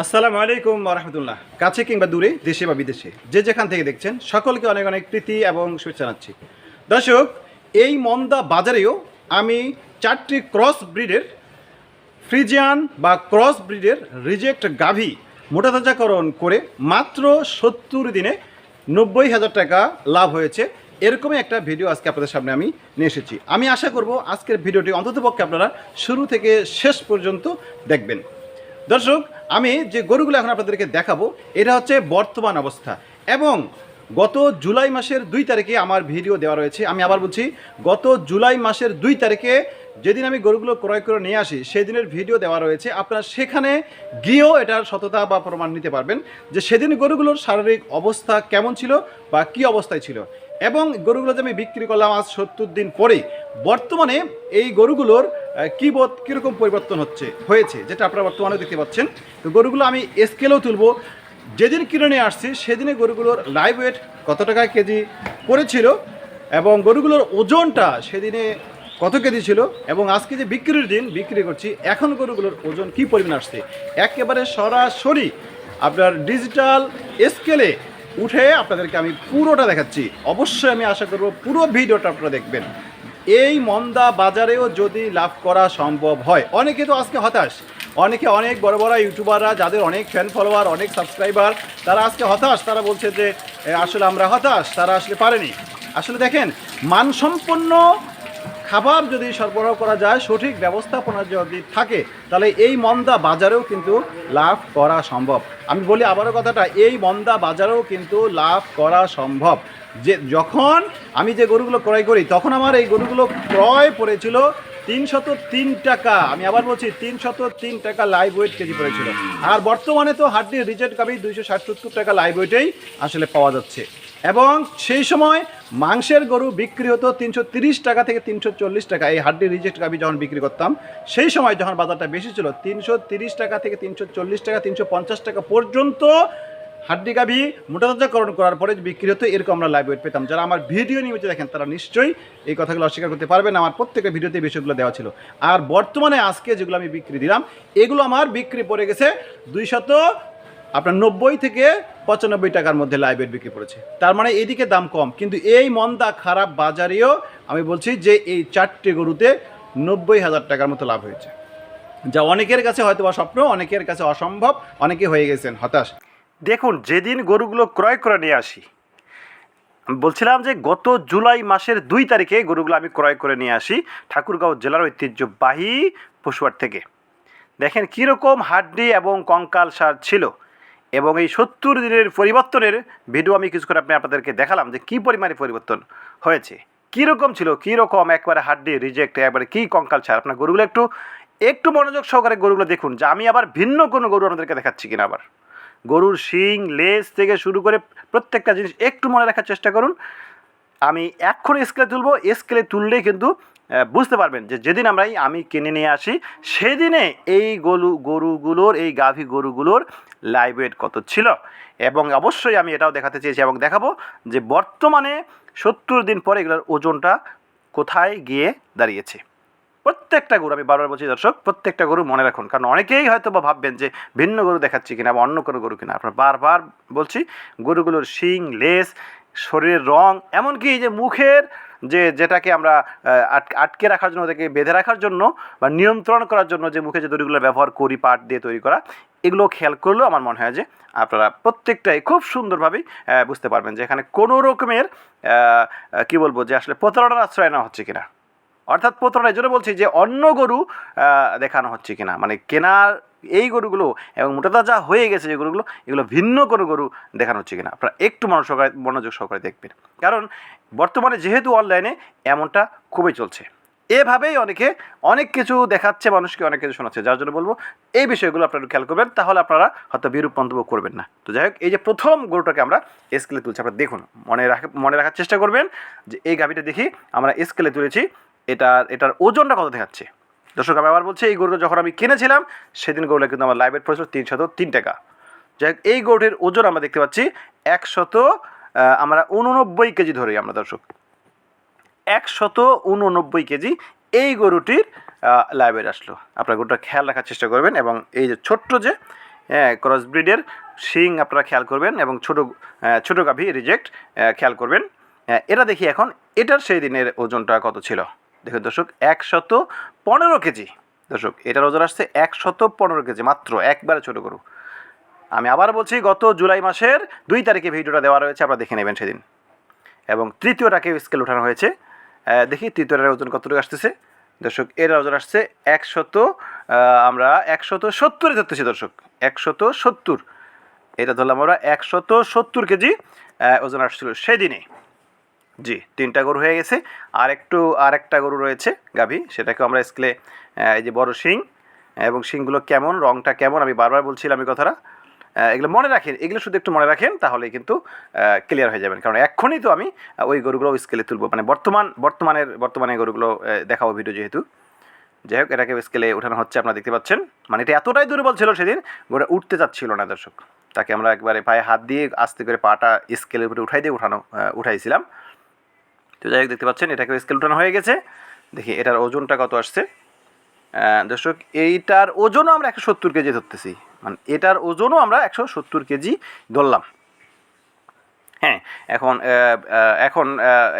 আসসালামু আলাইকুম রহমতুল্লাহ। কাছে কিংবা দূরে, দেশে বা বিদেশে, যে যেখান থেকে দেখছেন, সকলকে অনেক অনেক প্রীতি এবং শুভেচ্ছা জানাচ্ছি। দর্শক, এই মন্দা বাজারেও আমি চারটি ক্রস ব্রিডের ফ্রিজিয়ান বা ক্রস ব্রিডের রিজেক্ট গাভী মোটাতাজাকরণ করে মাত্র সত্তর দিনে নব্বই হাজার টাকা লাভ হয়েছে। এরকমই একটা ভিডিও আজকে আপনাদের সামনে আমি নিয়ে এসেছি। আমি আশা করব আজকের ভিডিওটি অন্ততপক্ষে আপনারা শুরু থেকে শেষ পর্যন্ত দেখবেন। দর্শক, আমি যে গরুগুলো এখন আপনাদেরকে দেখাবো, এটা হচ্ছে বর্তমান অবস্থা। এবং গত জুলাই মাসের দুই তারিখে আমার ভিডিও দেওয়া রয়েছে। আমি আবার বলছি, গত জুলাই মাসের দুই তারিখে যেদিন আমি গরুগুলো ক্রয় করে নিয়ে আসি সেই দিনের ভিডিও দেওয়া রয়েছে। আপনারা সেখানে গিয়েও এটার সততা বা প্রমাণ নিতে পারবেন যে সেদিন গরুগুলোর শারীরিক অবস্থা কেমন ছিল বা কি অবস্থায় ছিল। এবং গরুগুলো যে আমি বিক্রি করলাম আজ সত্তর দিন পরে, বর্তমানে এই গরুগুলোর কি কীরকম পরিবর্তন হচ্ছে, হয়েছে, যেটা আপনারা বর্তমানে দেখতে পাচ্ছেন। তো গরুগুলো আমি স্কেলেও তুলবো। যেদিন কিনে আসছি, সেদিনে গরুগুলোর লাইভ ওয়েট কত টাকা কেজি পড়েছিল এবং গরুগুলোর ওজনটা সেদিনে কত কেজি ছিল এবং আজকে যে বিক্রির দিন, বিক্রি করছি, এখন গরুগুলোর ওজন কি পরিমাণ আসছে? একেবারে সরাসরি আপনার ডিজিটাল স্কেলে উঠে আপনাদেরকে আমি পুরোটা দেখাচ্ছি। অবশ্যই আমি আশা করব পুরো ভিডিওটা আপনারা দেখবেন। এই মন্দা বাজারেও যদি লাভ করা সম্ভব হয়, অনেকে তো আজকে হতাশ। অনেকে অনেক বড় বড় ইউটিউবাররা, যাদের অনেক ফ্যান ফলোয়ার অনেক সাবস্ক্রাইবার তারা আজকে হতাশ। তারা বলছে যে আসলে আমরা হতাশ, তারা আসলে পারেনি। আসলে দেখেন, মানসম্পন্ন খাবার যদি সরবরাহ করা যায়, সঠিক ব্যবস্থাপনা যদি থাকে, তাহলে এই মন্দা বাজারেও কিন্তু লাভ করা সম্ভব। আমি বলি আবারও কথাটা, এই মন্দা বাজারেও কিন্তু লাভ করা সম্ভব। যে যখন আমি যে গরুগুলো ক্রয় করি, তখন আমার এই গরুগুলো ক্রয় পড়েছিল তিনশত তিন টাকা। আমি আবার বলছি, তিনশত তিন টাকা লাইভ ওয়েট কেজি পড়েছিল। আর বর্তমানে তো হাড্ডি রিজেক্ট কাবি দুইশো ষাট সত্তর টাকা লাইভ ওয়েটেই আসলে পাওয়া যাচ্ছে। এবং সেই সময় মাংসের গরু বিক্রি হতো তিনশো টাকা থেকে তিনশো চল্লিশ টাকা। এই হাড্ডি রিজেক্ট গাবি যখন বিক্রি করতাম, সেই সময় যখন বাজারটা বেশি ছিল, তিনশো টাকা থেকে তিনশো চল্লিশ টাকা, তিনশো পঞ্চাশ টাকা পর্যন্ত হাড্ডি গাভি মোটাতাজাকরণ করার পরে বিক্রি হতো, এরকম আমরা লাইভ ওয়েট পেতাম। যারা আমার ভিডিও নিয়মিত দেখেন তারা নিশ্চয়ই এই কথাগুলো অস্বীকার করতে পারবেন। আমার প্রত্যেকের ভিডিওতে বিষয়গুলো দেওয়া ছিল। আর বর্তমানে আজকে যেগুলো আমি বিক্রি দিলাম, এগুলো আমার বিক্রি পড়ে গেছে দুইশত আপনার নব্বই থেকে পঁচানব্বই টাকার মধ্যে লাইভ বিক্রি পড়েছে তার মানে এদিকে দাম কম। কিন্তু এই মন্দা খারাপ বাজারেও আমি বলছি যে এই চারটে গরুতে নব্বই হাজার টাকার মতো লাভ হয়েছে। যা অনেকের কাছে হয়তো বা স্বপ্ন, অনেকের কাছে অসম্ভব, অনেকে হয়ে গেছেন হতাশ। দেখুন, যেদিন গরুগুলো ক্রয় করে নিয়ে আসি বলছিলাম যে গত জুলাই মাসের দুই তারিখে গরুগুলো আমি ক্রয় করে নিয়ে আসি ঠাকুরগাঁও জেলার ঐতিহ্যবাহী পশুহাট থেকে। দেখেন কীরকম হাড্ডি এবং কঙ্কাল সার ছিল। এবং এই সত্তর দিনের পরিবর্তনের ভিডিও আমি কিছু করে আপনি আপনাদেরকে দেখালাম যে কী পরিমাণে পরিবর্তন হয়েছে। কীরকম ছিল, কীরকম একবারে হাড্ডি রিজেক্ট একবারে কী কঙ্কাল সার আপনার গরুগুলো একটু একটু মনোযোগ সহকারে গরুগুলো দেখুন, যে আমি আবার ভিন্ন কোনো গরু আপনাদেরকে দেখাচ্ছি কিনা আবার। গরুর শিং, লেজ থেকে শুরু করে প্রত্যেকটা জিনিস একটু মনে রাখার চেষ্টা করুন। আমি এক্ষুনি স্কেলে তুলবো স্কেলে তুললেই কিন্তু বুঝতে পারবেন যে যেদিন আমরা আমি কিনে নিয়ে আসি, সেদিনে এই গরু গরুগুলোর, এই গাভী গরুগুলোর লাইভ ওয়েট কত ছিল? এবং অবশ্যই আমি এটাও দেখাতে চেয়েছি এবং দেখাবো যে বর্তমানে সত্তর দিন পরে এগুলোর ওজনটা কোথায় গিয়ে দাঁড়িয়েছে। প্রত্যেকটা গরু, আমি বারবার বলছি দর্শক, প্রত্যেকটা গরু মনে রাখুন, কারণ অনেকেই হয়তো বা ভাববেন যে ভিন্ন গরু দেখাচ্ছি কিনা বা অন্য কোনো গরু কিনা। আপনার বারবার বলছি, গরুগুলোর শিং, লেস শরীরের রং, এমনকি যে মুখের যে যেটাকে আমরা আটকে রাখার জন্য ওদেরকে বেঁধে রাখার জন্য বা নিয়ন্ত্রণ করার জন্য যে মুখে যে দড়িগুলো ব্যবহার করি, পাট দিয়ে তৈরি করা, এগুলো খেয়াল করলেও আমার মনে হয় যে আপনারা প্রত্যেকটাই খুব সুন্দরভাবেই বুঝতে পারবেন যে এখানে কোনো রকমের কি বলব যে আসলে প্রতারণার আশ্রয় নেওয়া হচ্ছে কিনা। অর্থাৎ প্রতারণা এই জন্য বলছি যে অন্য গরু দেখানো হচ্ছে কিনা। মানে কেনার এই গরুগুলো এবং মোটাতাজা হয়ে গেছে যে গরুগুলো, এগুলো ভিন্ন কোনো গরু দেখানো হচ্ছে কিনা। আপনারা একটু মনোযোগ সহকারে মনোযোগ সহকারে দেখবেন। কারণ বর্তমানে যেহেতু অনলাইনে এমনটা খুবই চলছে। এভাবেই অনেকে অনেক কিছু দেখাচ্ছে, মানুষকে অনেক কিছু শোনাচ্ছে। যার জন্য বলব, এই বিষয়গুলো আপনারা খেয়াল করবেন, তাহলে আপনারা হয়তো বিরূপ মন্তব্য করবেন না। তো যাই হোক, এই যে প্রথম গরুটাকে আমরা স্কেলে তুলছি, আপনারা দেখুন, মনে রাখা, মনে রাখার চেষ্টা করবেন যে এই গাভিটা দেখি, আমরা স্কেলে তুলেছি এটার এটার ওজনটা কত দেখাচ্ছে? দর্শক, আমি আবার বলছি, এই গরুটা যখন আমি কিনেছিলাম, সেদিন গরুটা কিন্তু আমার লাইভের পড়েছিল তিনশত তিন টাকা। যাই এই গরুটির ওজন আমরা দেখতে পাচ্ছি একশত আমরা উননব্বই কেজি ধরি আমরা, দর্শক। একশত উননব্বই কেজি এই গরুটির লাইভের আসলো। আপনার গরুটা খেয়াল রাখার চেষ্টা করবেন এবং এই যে ছোট্ট যে হ্যাঁ ক্রস ব্রিডের শিং আপনারা খেয়াল করবেন এবং ছোটো ছোটো গাভী রিজেক্ট খেয়াল করবেন। এটা দেখি এখন, এটার সেই দিনের ওজনটা কত ছিল? দেখুন দর্শক, একশত পনেরো কেজি। দর্শক, এটার ওজন আসছে একশত পনেরো কেজি, মাত্র একবারে ছোটো গরু। আমি আবার বলছি, গত জুলাই মাসের দুই তারিখে ভিডিওটা দেওয়া রয়েছে, আপনারা দেখে নেবেন সেদিন। এবং তৃতীয়টাকে স্কেল ওঠানো হয়েছে। দেখি তৃতীয়টার ওজন কতটুকু আসতেছে। দর্শক, এর ওজন আসছে একশত আমরা একশত সত্তরে ধরতেছি দর্শক, একশত সত্তর। এটা ধরলাম আমরা একশত সত্তর কেজি ওজন আসছিল সেদিনে। জি, তিনটা গরু হয়ে গেছে। আর একটু, আর একটা গরু রয়েছে, গাভী, সেটাকে আমরা স্কেলে এই যে বড় শিং, এবং শিংগুলো কেমন, রংটা কেমন, আমি বারবার বলছিলাম এই কথাটা। এগুলো মনে রাখেন, এগুলো শুধু একটু মনে রাখেন, তাহলেই কিন্তু ক্লিয়ার হয়ে যাবেন। কারণ এক্ষুনি তো আমি ওই গরুগুলো স্কেলে তুলবো। মানে বর্তমান, বর্তমানের, বর্তমানে গরুগুলো দেখাবো ভিডিও যেহেতু। যাই হোক, এটাকে স্কেলে ওঠানো হচ্ছে, আপনারা দেখতে পাচ্ছেন। মানে এটা এতটাই দুর্বল ছিল সেদিন, গোটা উঠতে চাচ্ছিল না দর্শক। তাকে আমরা একবারে পায়ে হাত দিয়ে আস্তে করে পাটা স্কেলের উপরে উঠাই দিয়ে উঠানো উঠাইছিলাম। তো যাই হোক, দেখতে পাচ্ছেন এটাকে স্কেল উঠানো হয়ে গেছে। দেখি, এটার ওজনটা কত আসছে? দর্শক, এইটার ওজনও আমরা একশো সত্তর কেজি ধরতেছি। মানে এটার ওজনও আমরা একশো সত্তর কেজি ধরলাম। হ্যাঁ এখন এখন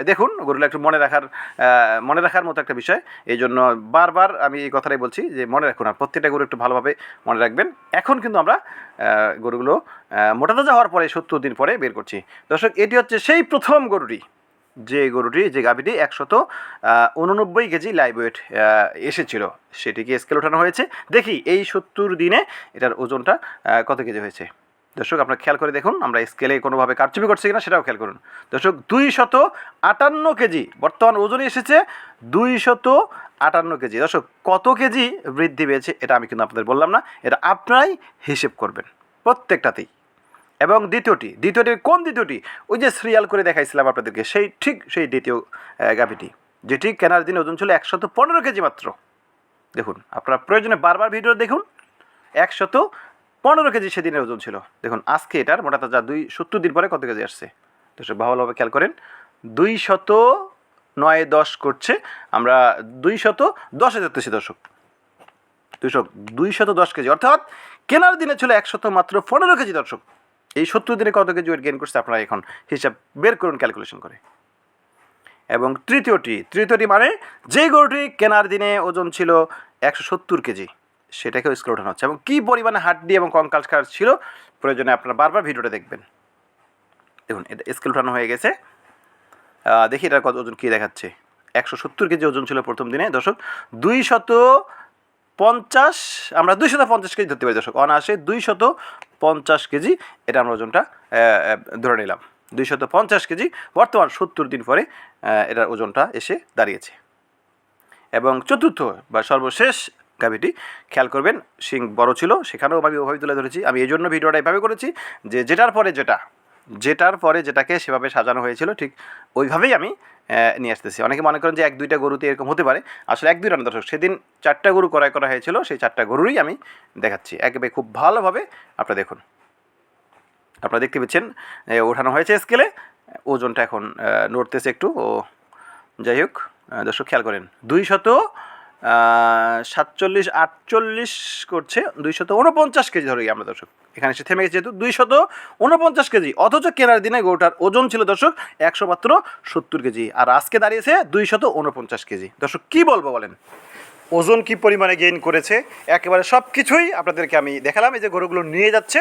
দেখুন গরুগুলো একটু মনে রাখার মনে রাখার মতো একটা বিষয়। এই জন্য বারবার আমি এই কথাটাই বলছি যে, মনে রাখুন, আর প্রত্যেকটা গরু একটু ভালোভাবে মনে রাখবেন। এখন কিন্তু আমরা গরুগুলো মোটা তাজা হওয়ার পরে, সত্তর দিন পরে বের করছি। দর্শক, এটি হচ্ছে সেই প্রথম গরুটি। যে গরুটি, যে গাভীটি একশত উননব্বই কেজি লাইভ ওয়েট এসেছিল। সেটিকে স্কেল ওঠানো হয়েছে। দেখি এই সত্তর দিনে এটার ওজনটা কত কেজি হয়েছে? দর্শক, আপনারা খেয়াল করে দেখুন, আমরা স্কেলে কোনোভাবে কারচুপি করছি কিনা সেটাও খেয়াল করুন। দর্শক দুই শত আটান্ন কেজি, বর্তমান ওজনে এসেছে দুই শত আটান্ন কেজি। দর্শক, কত কেজি বৃদ্ধি পেয়েছে এটা আমি কিন্তু আপনাদের বললাম না, এটা আপনারাই হিসেব করবেন প্রত্যেকটাতেই। এবং দ্বিতীয়টি, দ্বিতীয়টির কোন দ্বিতীয়টি? ওই যে সিরিয়াল করে দেখাইছিলাম আপনাদেরকে, সেই ঠিক সেই দ্বিতীয় গাভীটি যেটি কেনার দিনে ওজন ছিল একশত পনেরো কেজি মাত্র। দেখুন, আপনারা প্রয়োজনে বারবার ভিডিও দেখুন, একশত পনেরো কেজি সেদিনের ওজন ছিল। দেখুন, আজকে এটার মোটা তাজা দুই সত্তর দিন পরে কত কেজি আসছে? দর্শক ভালোভাবে খেয়াল করেন দুই শত নয় দশ করছে, আমরা দুই শত দশে ধরতেছি দর্শক। দুইশো দুই শত দশ কেজি, অর্থাৎ কেনার দিনে ছিল একশত মাত্র পনেরো কেজি দর্শক। এই সত্তর দিনে কত কেজি ওয়েট গেইন করছে আপনারা এখন হিসাব বের করুন ক্যালকুলেশন করে। এবং তৃতীয়টি তৃতীয়টি মানে যে গরুটি কেনার দিনে ওজন ছিল একশো সত্তর কেজি, সেটাকেও স্কেল ওঠানো হচ্ছে। এবং কী পরিমাণে হাড্ডি এবং কঙ্কাল কাজ ছিল, প্রয়োজনে আপনারা বারবার ভিডিওটা দেখবেন। দেখুন, এটা স্কেল উঠানো হয়ে গেছে। দেখি এটার কত ওজন কী দেখাচ্ছে। একশো সত্তর কেজি ওজন ছিল প্রথম দিনে। দর্শক দুই শত পঞ্চাশ, আমরা দুই শত পঞ্চাশ কেজি ধরতে পারি দর্শক। অনায়াসে দুই শত পঞ্চাশ কেজি এটা আমরা ওজনটা ধরে নিলাম। দুই শত পঞ্চাশ কেজি, বর্তমান সত্তর দিন পরে এটার ওজনটা এসে দাঁড়িয়েছে। এবং চতুর্থ বা সর্বশেষ গাভিটি, খেয়াল করবেন, শিং বড় ছিল, সেখানেও আমি ওভাবে তুলে ধরেছি। আমি এই জন্য ভিডিওটা এভাবে করেছি যে, যেটার পরে যেটা, যেটার পরে যেটাকে সেভাবে সাজানো হয়েছিল, ঠিক ওইভাবেই আমি নিয়ে আসতেছি। অনেকে মনে করেন যে এক, দুইটা গরুতে এরকম হতে পারে। আসলে এক দুইটা দর্শক, সেদিন চারটা গরু ক্রয় করা হয়েছিল, সেই চারটা গরুরই আমি দেখাচ্ছি। একেবারে খুব ভালোভাবে আপনারা দেখুন। আপনারা দেখতে পাচ্ছেন ওঠানো হয়েছে স্কেলে ওজনটা এখন নড়তেছে একটু। ও, যাই হোক দর্শক, খেয়াল করেন। দুই শত সাতচল্লিশ, আটচল্লিশ করছে দুইশত উনপঞ্চাশ কেজি ধরি আমরা দর্শক। এখানে এসে থেমে গেছে যেহেতু দুইশত উনপঞ্চাশ কেজি, অথচ কেনার দিনে গোটার ওজন ছিল দর্শক একশো মাত্র সত্তর কেজি। আর আজকে দাঁড়িয়েছে দুইশত উনপঞ্চাশ কেজি। দর্শক কী বলব বলেন? ওজন কি পরিমাণে গেইন করেছে, একেবারে সব কিছুই আপনাদেরকে আমি দেখালাম, এই যে গরুগুলো নিয়ে যাচ্ছে।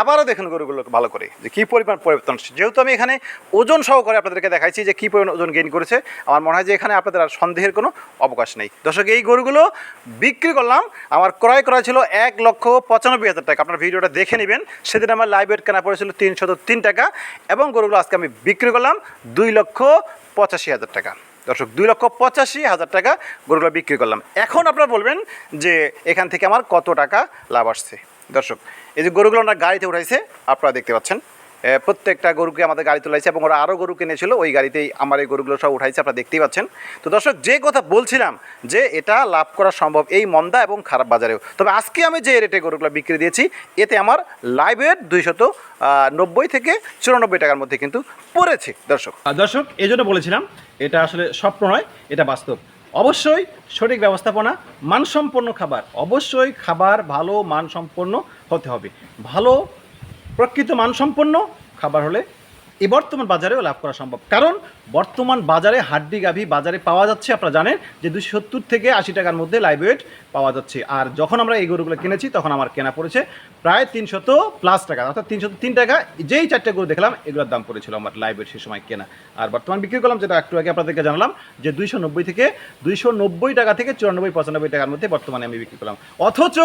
আবারও দেখুন গরুগুলো ভালো করে, যে কী পরিমাণ পরিবর্তন। যেহেতু আমি এখানে ওজন সহকারে আপনাদেরকে দেখাইছি যে কী পরিমাণ ওজন গেইন করেছে, আমার মনে হয় যে এখানে আপনাদের আর সন্দেহের কোনো অবকাশ নেই। দর্শক, এই গরুগুলো বিক্রি করলাম, আমার ক্রয় করা ছিল এক লক্ষ পঁচানব্বই হাজার টাকা। আপনার ভিডিওটা দেখে নেবেন, সেদিন আমার লাইভ ওয়েট কেনা পড়েছিল তিনশত তিন টাকা, এবং গরুগুলো আজকে আমি বিক্রি করলাম দুই লক্ষ পঁচাশি হাজার টাকা। দর্শক, দুই লক্ষ পঁচাশি হাজার টাকা গরুগুলো বিক্রি করলাম। এখন আপনারা বলবেন যে এখান থেকে আমার কত টাকা লাভ আসছে? দর্শক, এই যে গরুগুলো আমরা গাড়িতে উঠাইছে, আপনারা দেখতে পাচ্ছেন। প্রত্যেকটা গরুকে আমাদের গাড়ি তোলাইছে এবং ওরা আরও গরু কিনেছিল। ওই গাড়িতেই আমার এই গরুগুলো সব উঠাইছে, আপনারা দেখতেই পাচ্ছেন। তো দর্শক, যে কথা বলছিলাম যে এটা লাভ করা সম্ভব এই মন্দা এবং খারাপ বাজারেও। তবে আজকে আমি যে রেটে গরুগুলো বিক্রি দিয়েছি, এতে আমার লাইভ ওয়েট দুইশত নব্বই থেকে চুরানব্বই টাকার মধ্যে কিন্তু পড়েছে, দর্শক। দর্শক, এই জন্য বলেছিলাম, এটা আসলে স্বপ্ন নয়, এটা বাস্তব। অবশ্যই সঠিক ব্যবস্থাপনা, মানসম্পন্ন খাবার, অবশ্যই খাবার ভালো, মানসম্পন্ন হতে হবে। ভালো প্রকৃত মানসম্পন্ন খাবার হলে এই বর্তমান বাজারেও লাভ করা সম্ভব। কারণ বর্তমান বাজারে হাড্ডি গাভি বাজারে পাওয়া যাচ্ছে, আপনারা জানেন যে দুশো সত্তর থেকে আশি টাকার মধ্যে লাইভ ওয়েট পাওয়া যাচ্ছে। আর যখন আমরা এই গরুগুলো কিনেছি, তখন আমার কেনা পড়েছে প্রায় তিনশত প্লাস টাকা। অর্থাৎ তিনশত তিন টাকা, যেই চারটে গরু দেখলাম, এগুলোর দাম পড়েছিল আমার লাইভ ওয়েট সে সময় কেনা। আর বর্তমান বিক্রি করলাম, যেটা একটু আগে আপনাদেরকে জানালাম, যে দুইশো নব্বই থেকে দুইশো নব্বই টাকা থেকে চুরানব্বই, পঁচানব্বই টাকার মধ্যে বর্তমানে আমি বিক্রি করলাম। অথচ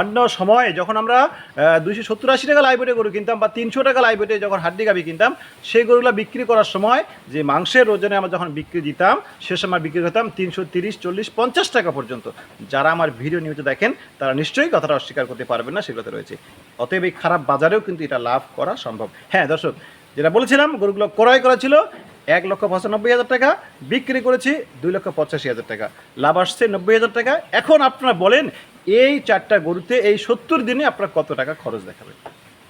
অন্য সময় যখন আমরা দুইশো সত্তর আশি টাকা লাইভ ওয়েটে গরু কিনতাম বা তিনশো টাকা লাইভ ওয়েটে যখন হাড্ডি গাভি কিনতাম সেই গরুগুলো বিক্রি করার সময় যে মাংসের ওজনে আমরা যখন বিক্রি দিতাম, সে সময় বিক্রি করতাম তিনশো তিরিশ, চল্লিশ, পঞ্চাশ টাকা পর্যন্ত। যারা আমার ভিডিও নিয়মিত দেখেন, তারা নিশ্চয়ই কথাটা অস্বীকার করতে পারবেন না, সেগুলোতে রয়েছে। অতএব এই খারাপ বাজারেও কিন্তু এটা লাভ করা সম্ভব। হ্যাঁ দর্শক, যেটা বলেছিলাম, গরুগুলো ক্রয় করা ছিল এক লক্ষ পঁচানব্বই হাজার টাকা, বিক্রি করেছি দুই লক্ষ পঁচাশি হাজার টাকা। লাভ আসছে নব্বই হাজার টাকা। এখন আপনারা বলেন, এই চারটা গরুতে এই সত্তর দিনে আপনারা কত টাকা খরচ দেখাবেন?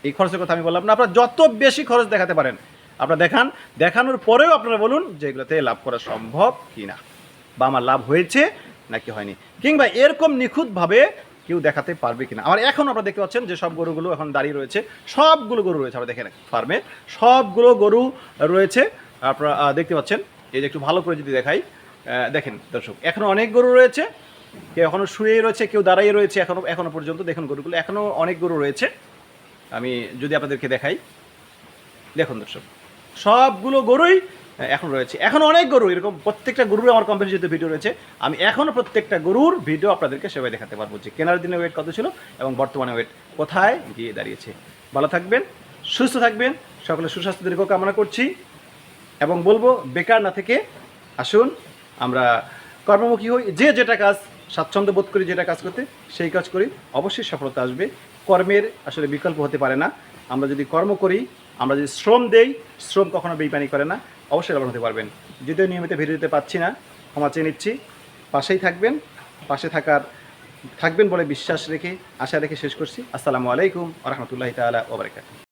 এই খরচের কথা আমি বললাম না। আপনারা যত বেশি খরচ দেখাতে পারেন, আপনারা দেখান। দেখানোর পরেও আপনারা বলুন যে এগুলোতে লাভ করা সম্ভব কি না বা আমার লাভ হয়েছে নাকি হয়নি। কিংবা এরকম নিখুঁতভাবে কেউ দেখাতে পারবে কিনা। আমার এখন আপনারা দেখতে পাচ্ছেন যে সব গরুগুলো এখন দাঁড়িয়ে রয়েছে। সবগুলো গরু রয়েছে আমরা দেখেন ফার্মে। সবগুলো গরু রয়েছে। আপনারা দেখতে পাচ্ছেন। এই যে একটু ভালো করে যদি দেখাই দেখেন দর্শক, এখনও অনেক গরু রয়েছে। কেউ এখনও শুয়ে রয়েছে, কেউ দাঁড়িয়ে রয়েছে এখনও এখনও পর্যন্ত। দেখুন গরুগুলো, এখনও অনেক গরু রয়েছে। আমি যদি আপনাদেরকে দেখাই, দেখুন দর্শক, সবগুলো গরুই এখন রয়েছে। এখন অনেক গরু, এরকম প্রত্যেকটা গরুর আমার কোম্পানি যেহেতু ভিডিও রয়েছে। আমি এখনও প্রত্যেকটা গরুর ভিডিও আপনাদেরকে সেভাবে দেখাতে পারব যে কেনার দিনে ওয়েট কত ছিল এবং বর্তমানে ওয়েট কোথায় গিয়ে দাঁড়িয়েছে। ভালো থাকবেন, সুস্থ থাকবেন সকলে সুস্বাস্থ্য দীর্ঘ কামনা করছি এবং বলব, বেকার না থেকে আসুন, আমরা কর্মমুখী হই, যে যেটা কাজ স্বাচ্ছন্দ্য বোধ করি যেটা কাজ করতে, সেই কাজ করি। অবশ্যই সফলতা আসবে। কর্মের আসলে বিকল্প হতে পারে না। আমরা যদি কর্ম করি, আমরা যদি শ্রম দেই, শ্রম কখনো বেইমানি করে না। অবশ্যই লাভ হতে পারবেন। যদিও নিয়মিত ভিডিও দিতে পাচ্ছি না, ক্ষমা চেয়ে নিচ্ছি। পাশেই থাকবেন, পাশে থাকার, থাকবেন বলে বিশ্বাস রেখে, আশা রেখে শেষ করছি। আসসালামু আলাইকুম আ তালা ওবরাকাত